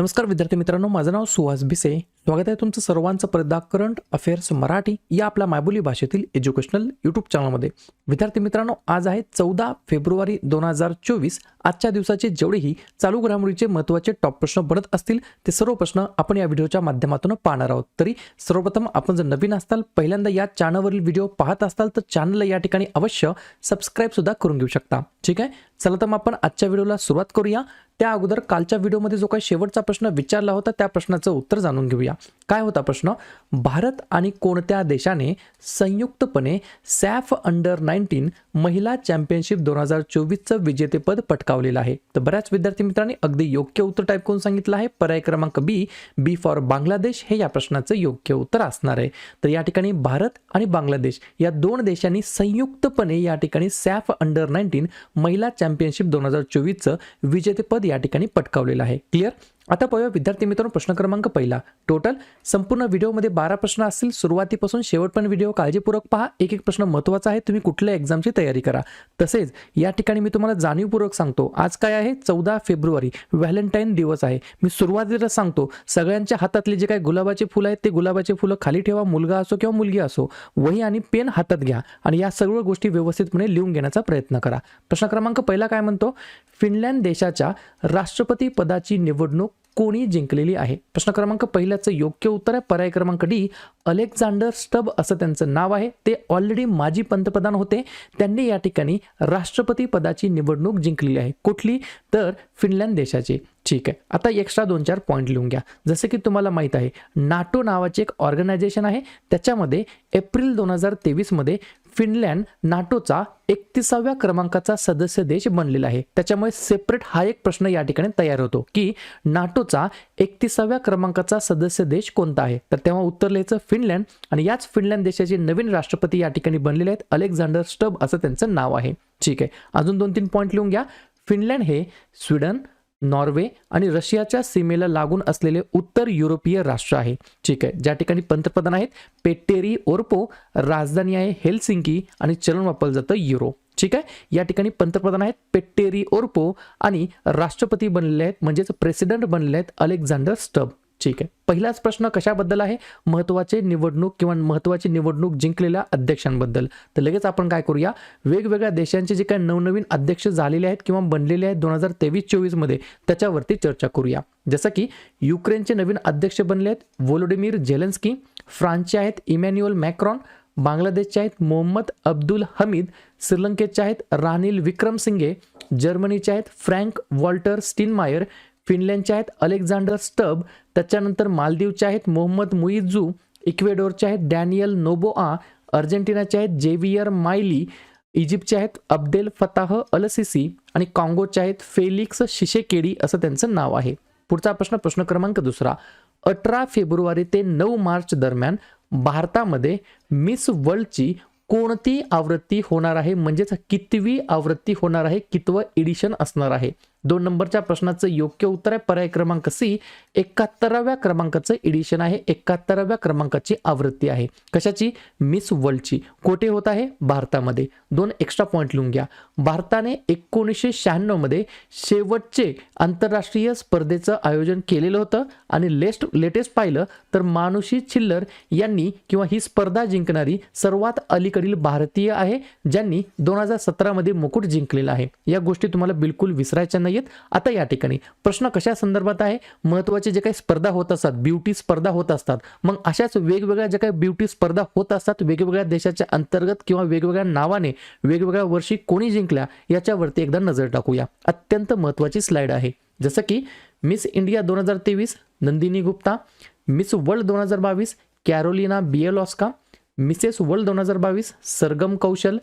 नमस्कार विद्यार्थी मित्रांनो माझं नाव सुहास भिसे स्वागत आहे तुमचं सर्वांचं प्रदा करंट अफेअर्स मराठी या आपल्या मायबोली भाषेतील एज्युकेशनल यूट्यूब चॅनलमध्ये विद्यार्थी मित्रांनो आज आहे चौदा फेब्रुवारी दोन हजार चोवीस. आजच्या दिवसाचे जेवढेही चालू घडामोडीचे महत्त्वाचे टॉप प्रश्न बनत असतील ते सर्व प्रश्न आपण या व्हिडिओच्या माध्यमातून पाहणार आहोत. तरी सर्वप्रथम आपण जर नवीन असताल पहिल्यांदा या चॅनलवरील व्हिडिओ पाहत असताल तर चॅनलला या ठिकाणी अवश्य सबस्क्राईब सुद्धा करून घेऊ शकता. ठीक आहे? चला तर मग आपण आजच्या व्हिडिओला सुरुवात करूया. त्या अगोदर कालच्या व्हिडिओमध्ये जो काही शेवटचा प्रश्न विचारला होता त्या प्रश्नाचं उत्तर जाणून घेऊया. काय होता प्रश्न? भारत आणि कोणत्या देशाने संयुक्तपणे सॅफ अंडर नाईन्टीन महिला चॅम्पियनशिप दोन हजार चोवीसचं विजेतेपद पटकावलेलं आहे? तर बऱ्याच विद्यार्थी मित्रांनी अगदी योग्य उत्तर टाईप करून सांगितलं आहे. पर्याय क्रमांक बी बी फॉर बांगलादेश हे या प्रश्नाचं योग्य उत्तर असणार आहे. तर या ठिकाणी भारत आणि बांगलादेश या दोन देशांनी संयुक्तपणे या ठिकाणी सॅफ अंडर नाईन्टीन महिला चॅम्पियनशिप दोन हजार चोवीसचं विजेतेपद या ठिकाणी पटकावलेलं आहे. क्लिअर आता पाहूया विद्यार्थी मित्रांनो प्रश्न क्रमांक पहिला. टोटल संपूर्ण व्हिडिओमध्ये बारा प्रश्न असतील. सुरुवातीपासून शेवटपर्यंत व्हिडिओ काळजीपूर्वक पहा. एक एक प्रश्न महत्त्वाचा आहे. तुम्ही कुठल्या एक्झामची तयारी करा. तसेच या ठिकाणी मी तुम्हाला जाणीवपूर्वक सांगतो. आज काय आहे? चौदा फेब्रुवारी. व्हॅलेंटाईन दिवस आहे. मी सुरुवातीला सांगतो सगळ्यांच्या हातातले जे काही गुलाबाचे फुलं आहेत ते गुलाबाचे फुलं खाली ठेवा. मुलगा असो किंवा मुलगी असो वही आणि पेन हातात घ्या आणि या सर्व गोष्टी व्यवस्थितपणे लिहून घेण्याचा प्रयत्न करा. प्रश्न क्रमांक पहिला काय म्हणतो? फिनलँड देशाच्या राष्ट्रपती पदाची निवडणूक कोणी जिंकलेली आहे? प्रश्न क्रमांक पहिल्याचं योग्य उत्तर आहे. पर्याय क्रमांक डी अलेक्झांडर स्टब असं त्यांचं नाव आहे. ते ऑलरेडी माजी पंतप्रधान होते. त्यांनी या ठिकाणी राष्ट्रपती पदाची निवडणूक जिंकलेली आहे. कुठली? तर फिनलँड देशाची. ठीक आहे. आता एक्स्ट्रा दोन चार पॉईंट लिहून घ्या. जसं की तुम्हाला माहीत आहे नाटो नावाचे एक ऑर्गनायझेशन आहे. त्याच्यामध्ये एप्रिल दोन हजार तेवीसमध्ये फिनलँड नाटोचा एकतीसाव्या क्रमांकाचा सदस्य देश बनलेला आहे. त्याच्यामुळे सेपरेट हा एक प्रश्न या ठिकाणी तयार होतो की नाटोचा एकतीसाव्या क्रमांकाचा सदस्य देश कोणता आहे? तर तेव्हा उत्तर लिहायचं फिनलँड आणि याच फिनलँड देशाचे नवीन राष्ट्रपती या ठिकाणी बनलेले आहेत. अलेक्झांडर स्टब असं त्यांचं नाव आहे. ठीक आहे. अजून दोन तीन पॉईंट लिहून घ्या. फिनलँड हे स्वीडन नॉर्वे आणि रशियाच्या सीमेला लागून असलेले उत्तर युरोपीय राष्ट्र आहे. ठीक आहे. ज्या ठिकाणी पंतप्रधान आहेत पेटेरी ओर्पो राजधानी आहे हेलसिंकी आणि चलन वापरलं जातं युरो. ठीक आहे? या ठिकाणी पंतप्रधान आहेत पेट्टेरी ओर्पो आणि राष्ट्रपती बनलेले आहेत म्हणजेच प्रेसिडेंट बनलेले आहेत अलेक्झांडर स्टब. ठीक आहे. पहिलाच प्रश्न कशाबद्दल आहे? महत्त्वाचे निवडणूक किंवा महत्त्वाची निवडणूक जिंकलेल्या अध्यक्षांबद्दल. तर लगेच आपण काय करूया? वेगवेगळ्या देशांचे जे काही नवनवीन अध्यक्ष झालेले आहेत किंवा बनलेले आहेत दोन हजार तेवीस चोवीसमध्ये त्याच्यावरती चर्चा करूया. जसं की युक्रेनचे नवीन अध्यक्ष बनले आहेत वोलोडिमीर झेलेन्स्की फ्रान्सचे आहेत इमॅन्युअल मॅक्रॉन बांगलादेशचे आहेत मोहम्मद अब्दुल हमीद श्रीलंकेचे आहेत रानिल विक्रमसिंगे जर्मनीचे आहेत फ्रँक वॉल्टर स्टीनमायर फिनलँडचे आहेत अलेक्झांडर स्टब त्याच्यानंतर मालदीवचे आहेत मोहम्मद मुईजू इक्वेडोरचे आहेत डॅनियल नोबोआ अर्जेंटिनाचे आहेत जेवियर मायली इजिप्तचे आहेत अब्देल फताह अलसिसी आणि काँगोचे आहेत फेलिक्स शिशेकेडी असं त्यांचं नाव आहे. पुढचा प्रश्न प्रश्न क्रमांक दुसरा. अठरा फेब्रुवारी ते नऊ मार्च दरम्यान भारतामध्ये मिस वर्ल्डची कोणती आवृत्ती होणार आहे? म्हणजेच कितवी आवृत्ती होणार आहे? कितवं एडिशन असणार आहे? दोन नंबरच्या प्रश्नाचं योग्य उत्तर आहे. पर्याय क्रमांक सी एकाहत्तराव्या क्रमांकाचं एडिशन आहे. एकाहत्तराव्या क्रमांकाची आवृत्ती आहे. कशाची? मिस वर्ल्डची कोठे होत आहे? भारतामध्ये. दोन एक्स्ट्रा पॉईंट लिहून घ्या. भारताने एकोणीसशे शहाण्णवमध्ये शेवटचे आंतरराष्ट्रीय स्पर्धेचं आयोजन केलेलं होतं आणि लेस्ट लेटेस्ट पाहिलं तर मानुषी छिल्लर यांनी किंवा ही स्पर्धा जिंकणारी सर्वात अलीकडील भारतीय आहे ज्यांनी दोन हजार सतरामध्ये मुकुट जिंकलेला आहे. या गोष्टी तुम्हाला बिलकुल विसरायच्या नाहीयेत. आता या ठिकाणी. प्रश्न कशा संदर्भात आहे? महत्त्वाचे जे काही स्पर्धा होत असतात ब्युटी स्पर्धा होत असतात मग अशाच वेगवेगळ्या ज्या काही ब्युटी स्पर्धा होत असतात वेगवेगळ्या देशाच्या अंतर्गत किंवा वेगवेगळ्या नावाने वेगवेगळ्या वर्षी कोणी जिंकल्या याच्यावरती एकदा नजर टाकूया. अत्यंत महत्त्वाची स्लाइड आहे. जसं की मिस इंडिया दोन हजार तेवीस नंदिनी गुप्ता मिस वर्ल्ड दोन हजार बावीस कॅरोलिना बिएलॉस्का मिसेस वर्ल्ड दोन हजार बावीस सरगम कौशल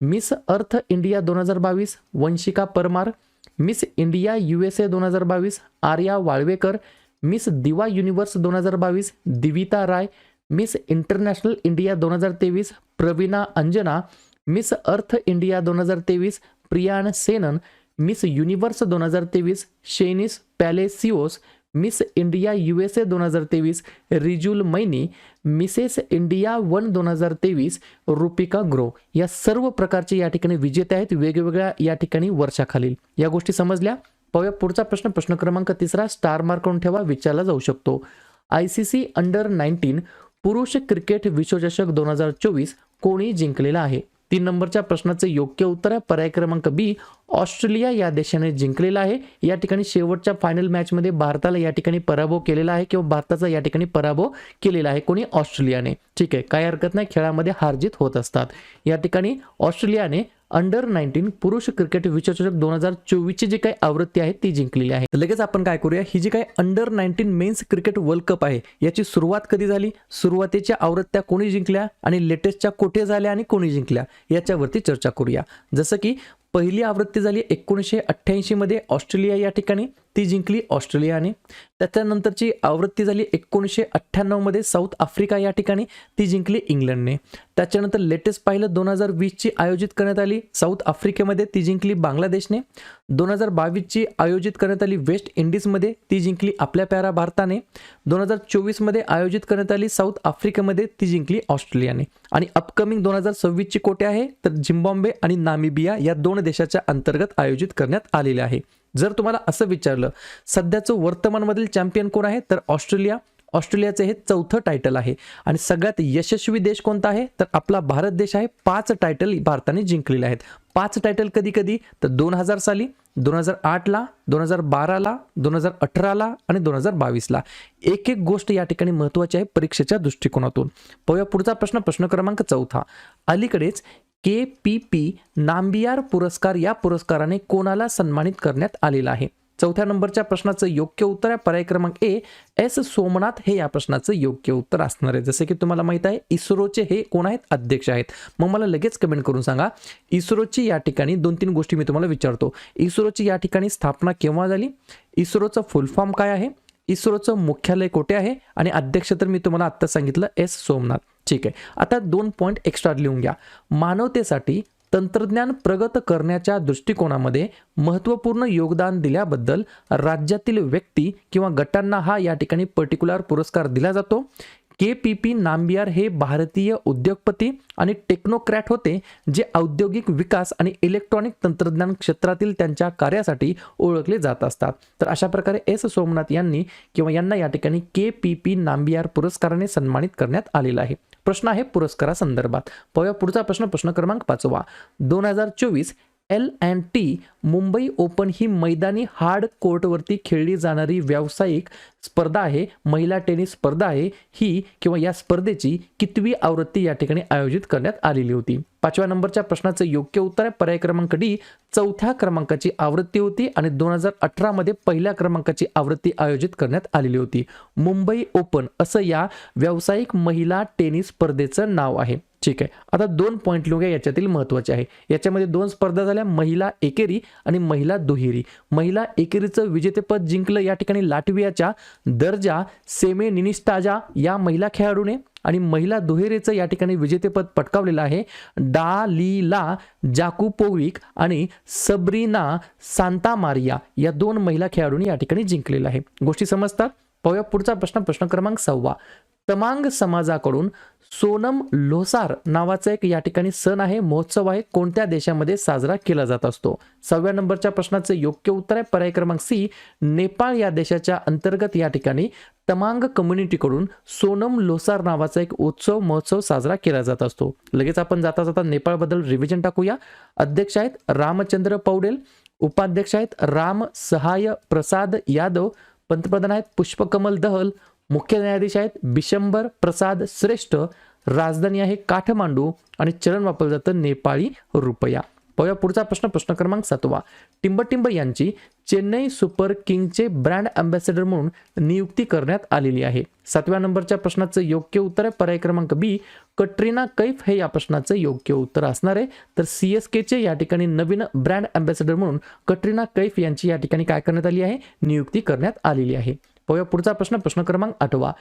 मिस अर्थ इंडिया दोन हजार बावीस Vanshika Parmar Miss India U S A दोन हजार बावीस Arya Walvekar Miss Diva Universe दोन हजार बावीस Divita Rai Miss International India दोन हजार तेवीस Praveena Anjana Miss Earth India दोन हजार तेवीस प्रियान सेनन मिस युनिवर्स दोन हजार तेवीस Sheynnis Palacios Miss India U S A दोन हजार तेवीस Rijul Maini Mrs India one दोन हजार तेवीस रुपिका ग्रो या सर्व प्रकारचे या ठिकाणी विजेते आहेत. वेगवेगळ्या या ठिकाणी वर्षाखालील. या गोष्टी समजल्या? पाहूया पुढचा प्रश्न. प्रश्न क्रमांक तिसरा स्टार मार्क करून ठेवा विचारला जाऊ शकतो. I C C under nineteen पुरुष क्रिकेट विश्वचषक दोन हजार चोवीस कोणी जिंकलेला आहे? तीन नंबरच्या प्रश्नाचं योग्य उत्तर आहे. पर्याय क्रमांक बी ऑस्ट्रेलिया या देशाने जिंकलेला आहे. या ठिकाणी शेवटच्या फायनल मॅचमध्ये भारताला या ठिकाणी पराभव केलेला आहे किंवा भारताचा या ठिकाणी पराभव केलेला आहे. कोणी? ऑस्ट्रेलियाने. ठीक आहे. काय हरकत नाही. खेळामध्ये हारजित होत असतात. या ठिकाणी ऑस्ट्रेलियाने अंडर नाईन्टीन पुरुष क्रिकेट विश्वचषक दोन हजार चोवीसची जी काही आवृत्ती आहे ती जिंकलेली आहे. तर लगेच आपण काय करूया ही जी काही under nineteen men's cricket world cup आहे याची सुरुवात कधी झाली? सुरुवातीच्या आवृत्त्या कोणी जिंकल्या आणि लेटेस्टच्या कोठे झाल्या आणि कोणी जिंकल्या याच्यावरती चर्चा करूया. जसं की पहिली आवृत्ती झाली एकोणीसशे अठ्ठ्याऐंशीमध्ये ऑस्ट्रेलिया या ठिकाणी ती जिंकली ऑस्ट्रेलियाने. त्याच्यानंतरची आवृत्ती झाली एकोणीसशे अठ्ठ्याण्णवमध्ये साऊथ आफ्रिका या ठिकाणी. ती जिंकली इंग्लंडने. त्याच्यानंतर लेटेस्ट पाहिलं दोन हजार वीसची आयोजित करण्यात आली साऊथ आफ्रिकेमध्ये. ती जिंकली बांगलादेशने. दोन हजार बावीसची आयोजित करण्यात आली वेस्ट इंडिजमध्ये ती जिंकली आपल्या प्यारा भारताने. दोन हजार चोवीसमध्ये आयोजित करण्यात आली साऊथ आफ्रिकेमध्ये. ती जिंकली ऑस्ट्रेलियाने. आणि अपकमिंग दोन हजार सव्वीसची कोटे आहे तर झिम्बॉम्बे आणि नामिबिया या दोन देशाच्या अंतर्गत आयोजित करण्यात आलेले आहे. जर तुम्हाला असं विचारलं सध्याचं वर्तमानमधील चॅम्पियन कोण आहे? तर ऑस्ट्रेलिया. ऑस्ट्रेलियाचे हे चौथं टायटल आहे. आणि सगळ्यात यशस्वी देश कोणता आहे? तर आपला भारत देश आहे. पाच टायटल भारताने जिंकलेले आहेत. पाच टायटल कधी कधी तर दोन हजार साली दोन हजार आठला दोन हजार बाराला दोन हजार अठराला आणि दोन हजार बावीसला. एक एक गोष्ट या ठिकाणी महत्त्वाची आहे परीक्षेच्या दृष्टिकोनातून. पाहूया पुढचा प्रश्न प्रश्न क्रमांक चौथा. अलीकडेच के पी पी नांबियार पुरस्कार या पुरस्काराने कोणाला सन्मानित करण्यात आलेला आहे? चौथ्या नंबरच्या प्रश्नाचं योग्य उत्तर आहे. पर्याय क्रमांक ए एस सोमनाथ हे या प्रश्नाचं योग्य उत्तर असणार आहे. जसे की तुम्हाला माहीत आहे इस्रोचे हे कोण आहेत? अध्यक्ष आहेत. मग मला लगेच कमेंट करून सांगा इस्रोची या ठिकाणी दोन तीन गोष्टी मी तुम्हाला विचारतो. इस्रोची या ठिकाणी स्थापना केव्हा झाली? इस्रोचं फुल फॉर्म काय आहे? इस्रोचं मुख्यालय कोठे आहे? आणि अध्यक्ष तर मी तुम्हाला आत्ता सांगितलं एस सोमनाथ. ठीक आहे. आता दोन पॉईंट एक्स्ट्रा लिहून घ्या. मानवतेसाठी तंत्रज्ञान प्रगत करण्याच्या दृष्टिकोनामध्ये महत्त्वपूर्ण योगदान दिल्याबद्दल राज्यातील व्यक्ती किंवा गटांना हा या ठिकाणी पर्टिक्युलर पुरस्कार दिला जातो. के पी पी नांबियार हे भारतीय उद्योगपती आणि टेक्नोक्रॅट होते जे औद्योगिक विकास आणि इलेक्ट्रॉनिक तंत्रज्ञान क्षेत्रातील त्यांच्या कार्यासाठी ओळखले जात असतात. तर अशा प्रकारे एस सोमनाथ यांनी किंवा यांना या ठिकाणी के पी पी नांबियार पुरस्काराने सन्मानित करण्यात आलेला आहे. प्रश्न आहे पुरस्कारासंदर्भात. पाहूया पुढचा प्रश्न प्रश्न क्रमांक पाचवा. दोन हजार चोवीस L and T Mumbai open ही मैदानी हार्ड कोर्टवरती खेळली जाणारी व्यावसायिक स्पर्धा आहे. महिला टेनिस स्पर्धा आहे. ही किंवा या स्पर्धेची कितवी आवृत्ती या ठिकाणी आयोजित करण्यात आलेली होती. पाचव्या नंबरच्या प्रश्नाचं योग्य उत्तर आहे. पर्याय क्रमांक डी चौथ्या क्रमांकाची आवृत्ती होती आणि दोन हजार अठरामध्ये पहिल्या क्रमांकाची आवृत्ती आयोजित करण्यात आलेली होती. मुंबई ओपन असं या व्यावसायिक महिला टेनिस स्पर्धेचं नाव आहे. ठीक आहे. आता दोन पॉईंट लिहून याच्यातील महत्त्वाचे आहे. याच्यामध्ये दोन स्पर्धा झाल्या महिला एकेरी आणि महिला दुहेरी. महिला एकेरीचं विजेतेपद जिंकलं या ठिकाणी लाटवियाच्या दर्जा सेमे निनिस्टाजा या महिला खेळाडूने आणि महिला दुहेरीचं या ठिकाणी विजेतेपद पटकावलेलं आहे. डा लीला जाकुपोविक आणि सबरीना सांता मारिया या दोन महिला खेळाडूंनी या ठिकाणी जिंकलेलं आहे. गोष्टी समजतात? पाहूया पुढचा प्रश्न प्रश्न क्रमांक सव्वा. तमांग समाजाकडून सोनम लोसार नावाचा एक या ठिकाणी सण आहे. महोत्सव आहे. कोणत्या देशामध्ये साजरा केला जात असतो? सहाव्या नंबरच्या प्रश्नाचं योग्य उत्तर आहे. पर्याय क्रमांक सी नेपाळ या देशाच्या अंतर्गत या ठिकाणी तमांग कम्युनिटीकडून सोनम लोसार नावाचा एक उत्सव महोत्सव साजरा केला जात असतो. लगेच आपण जाता जाता नेपाळबद्दल रिव्हिजन टाकूया. अध्यक्ष आहेत रामचंद्र पौडेल उपाध्यक्ष आहेत राम सहाय प्रसाद यादव पंतप्रधान आहेत पुष्पकमल दहल मुख्य न्यायाधीश आहेत बिशंबर प्रसाद श्रेष्ठ राजधानी आहे काठमांडू आणि चलन वापरलं जातं नेपाळी रुपया. पाहूया पुढचा प्रश्न प्रश्न क्रमांक सातवा. टिंबटिंब यांची चेन्नई सुपर किंगचे ब्रँड अँबॅसेडर म्हणून नियुक्ती करण्यात आलेली आहे. सातव्या नंबरच्या प्रश्नाचं योग्य उत्तर आहे पर्याय क्रमांक बी. कट्रीना कैफ हे या प्रश्नाचं योग्य उत्तर असणार आहे. तर सी एस केचे या ठिकाणी नवीन ब्रँड अँबॅसेडर म्हणून कटरीना कैफ यांची या ठिकाणी काय करण्यात आली आहे? नियुक्ती करण्यात आलेली आहे. पाहूया पुढचा प्रश्न प्रश्न क्रमांक आठवा.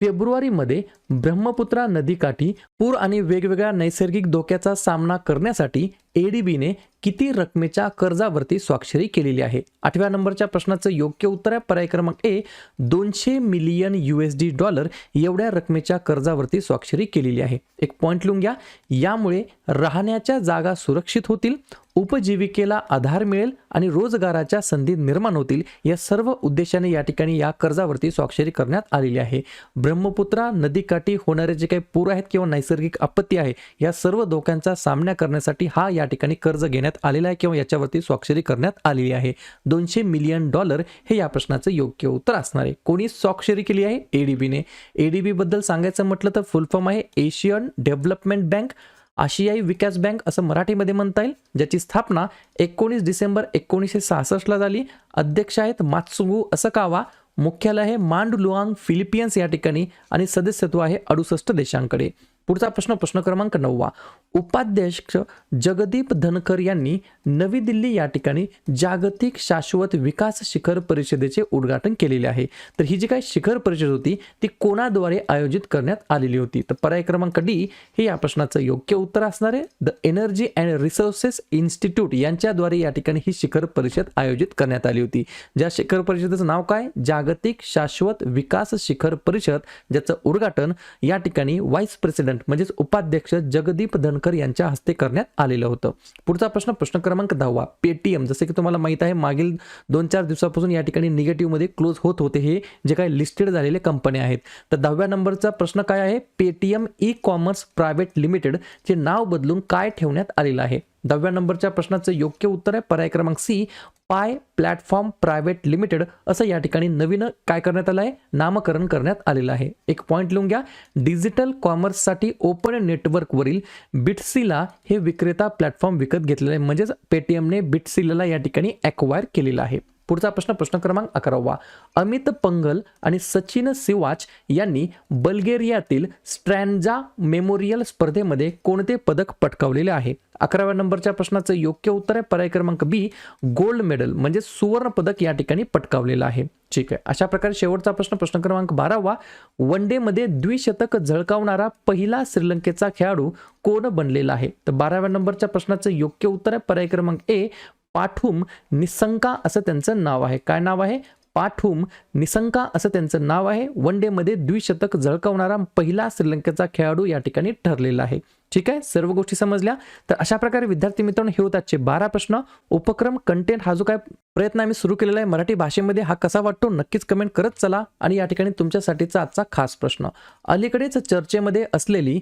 फेब्रुवारीमध्ये ब्रह्मपुत्रा नदीकाठी पूर आणि वेगवेगळ्या नैसर्गिक धोक्याचा सामना करण्यासाठी एडीबीने किती रकमेच्या कर्जावरती स्वाक्षरी केलेली आहे? आठव्या नंबरच्या प्रश्नाचं योग्य उत्तर आहे. पर्याय क्रमांक ए दोनशे million U S D dollar एवढ्या रकमेच्या कर्जावरती स्वाक्षरी केलेली आहे. एक पॉईंट लिहून घ्या. यामुळे राहण्याच्या जागा सुरक्षित होतील उपजीविकेला आधार मिळेल आणि रोजगाराच्या संधी निर्माण होतील. या सर्व उद्देशाने या ठिकाणी या कर्जावरती स्वाक्षरी करण्यात आलेली आहे. ब्रह्मपुत्रा नदीकाठी होणारे जे काही पूर आहेत किंवा नैसर्गिक आपत्ती आहे या सर्व धोक्यांचा सामना करण्यासाठी हा या ठिकाणी कर्ज घेण्यात आलेला आहे किंवा याच्यावरती स्वाक्षरी करण्यात आलेली आहे. दोनशे मिलियन डॉलर हे या प्रश्नाचं योग्य उत्तर असणार आहे. कोणी स्वाक्षरी केली आहे? एडीबीने एडीबी बद्दल सांगायचं म्हटलं तर फुल फॉर्म आहे एशियन डेव्हलपमेंट बँक आशियाई विकास बँक असं मराठीमध्ये म्हणता येईल ज्याची स्थापना एकोणीस डिसेंबर एकोणीसशे सहासष्टला झाली. अध्यक्ष आहेत मात्सुगू असकावा. मुख्यालय आहे मांडलुआंग फिलिपियन्स या ठिकाणी आणि सदस्यत्व आहे अडुसष्ट देशांकडे. पुढचा प्रश्न प्रश्न क्रमांक नववा. उपाध्यक्ष जगदीप धनकर यांनी नवी दिल्ली या ठिकाणी जागतिक शाश्वत विकास शिखर परिषदेचे उद्घाटन केलेले आहे. तर ही जी काही शिखर परिषद होती ती कोणाद्वारे आयोजित करण्यात आलेली होती? तर पर्याय क्रमांक डी हे या प्रश्नाचं योग्य उत्तर असणार आहे. The energy and resources institute यांच्याद्वारे या ठिकाणी ही शिखर परिषद आयोजित करण्यात आली होती. ज्या शिखर परिषदेचं नाव काय? जागतिक शाश्वत विकास शिखर परिषद ज्याचं उद्घाटन या ठिकाणी व्हाईस प्रेसिडेंट म्हणजेच उपाध्यक्ष जगदीप धनकर यांच्या हस्ते करण्यात आलेलं होतं. पुढचा प्रश्न प्रश्न क्रमांक दहावा. पेटीएम जसं की तुम्हाला माहीत आहे मागील दोन चार दिवसापासून या ठिकाणी निगेटिव्हमध्ये क्लोज होत होते हे जे काही लिस्टेड झालेले कंपन्या आहेत. तर दहाव्या नंबरचा प्रश्न काय आहे? Paytm e commerce private limited चे नाव बदलून काय ठेवण्यात आलेलं आहे? दहाव्या नंबरच्या प्रश्नाचं योग्य उत्तर आहे. पर्याय क्रमांक सी पाय प्लॅटफॉर्म प्रायव्हेट लिमिटेड असं या ठिकाणी नवीन काय करण्यात आलं आहे? नामकरण करण्यात आलेलं आहे. एक पॉईंट लिहून घ्या. डिजिटल कॉमर्ससाठी ओपन नेटवर्कवरील बिटसीला हे विक्रेता प्लॅटफॉर्म विकत घेतलेलं आहे. म्हणजेच पेटीएमने बिटसीला या ठिकाणी ॲक्वायर केलेलं आहे. पुढचा प्रश्न प्रश्न क्रमांक अकरावा. अमित पंगल आणि सचिन सिवाच यांनी बल्गेरियातील स्ट्रँजा मेमोरियल स्पर्धेमध्ये कोणते पदक पटकावलेले आहे? अकराव्या नंबरच्या प्रश्नाचं योग्य उत्तर आहे. पर्याय क्रमांक बी गोल्ड मेडल म्हणजे सुवर्ण पदक या ठिकाणी पटकावलेलं आहे. ठीक आहे. अशा प्रकारे शेवटचा प्रश्न प्रश्न क्रमांक बारावा. वन डेमध्ये द्विशतक झळकावणारा पहिला श्रीलंकेचा खेळाडू कोण बनलेला आहे? तर बाराव्या नंबरच्या प्रश्नाचं योग्य उत्तर आहे. पर्याय क्रमांक ए पाठुम निसंका असं त्यांचं नाव आहे. काय नाव आहे? पाठुम निसंका असं त्यांचं नाव आहे. वन डेमध्ये द्विशतक झळकवणारा पहिला श्रीलंकेचा खेळाडू या ठिकाणी ठरलेला आहे. ठीक आहे? सर्व गोष्टी समजल्या? तर अशा प्रकारे विद्यार्थी मित्रांनो हे होत आजचे बारा प्रश्न. उपक्रम कंटेंट हा जो काय प्रयत्न आम्ही सुरू केलेला आहे मराठी भाषेमध्ये हा कसा वाटतो? नक्कीच कमेंट करत चला. आणि या ठिकाणी तुमच्यासाठीचा आजचा खास प्रश्न. अलीकडेच चर्चेमध्ये असलेली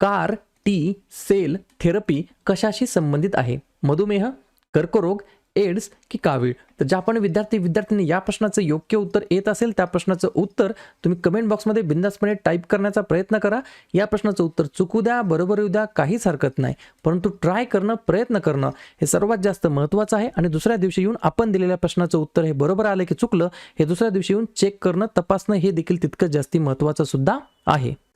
कार टी सेल थेरपी कशाशी संबंधित आहे? मधुमेह कर्करोग एड्स की कावीळ. तर ज्या पण विद्यार्थी विद्यार्थ्यांनी या प्रश्नाचं योग्य उत्तर येत असेल त्या प्रश्नाचं उत्तर तुम्ही कमेंट बॉक्समध्ये बिंदासपणे टाईप करण्याचा प्रयत्न करा. या प्रश्नाचं उत्तर चुकू द्या बरोबर येऊ द्या काहीच हरकत नाही. परंतु ट्राय करणं प्रयत्न करणं हे सर्वात जास्त महत्त्वाचं आहे. आणि दुसऱ्या दिवशी येऊन आपण दिलेल्या प्रश्नाचं उत्तर हे बरोबर आलं की चुकलं हे दुसऱ्या दिवशी येऊन चेक करणं तपासणं हे देखील तितकं जास्ती महत्त्वाचं सुद्धा आहे.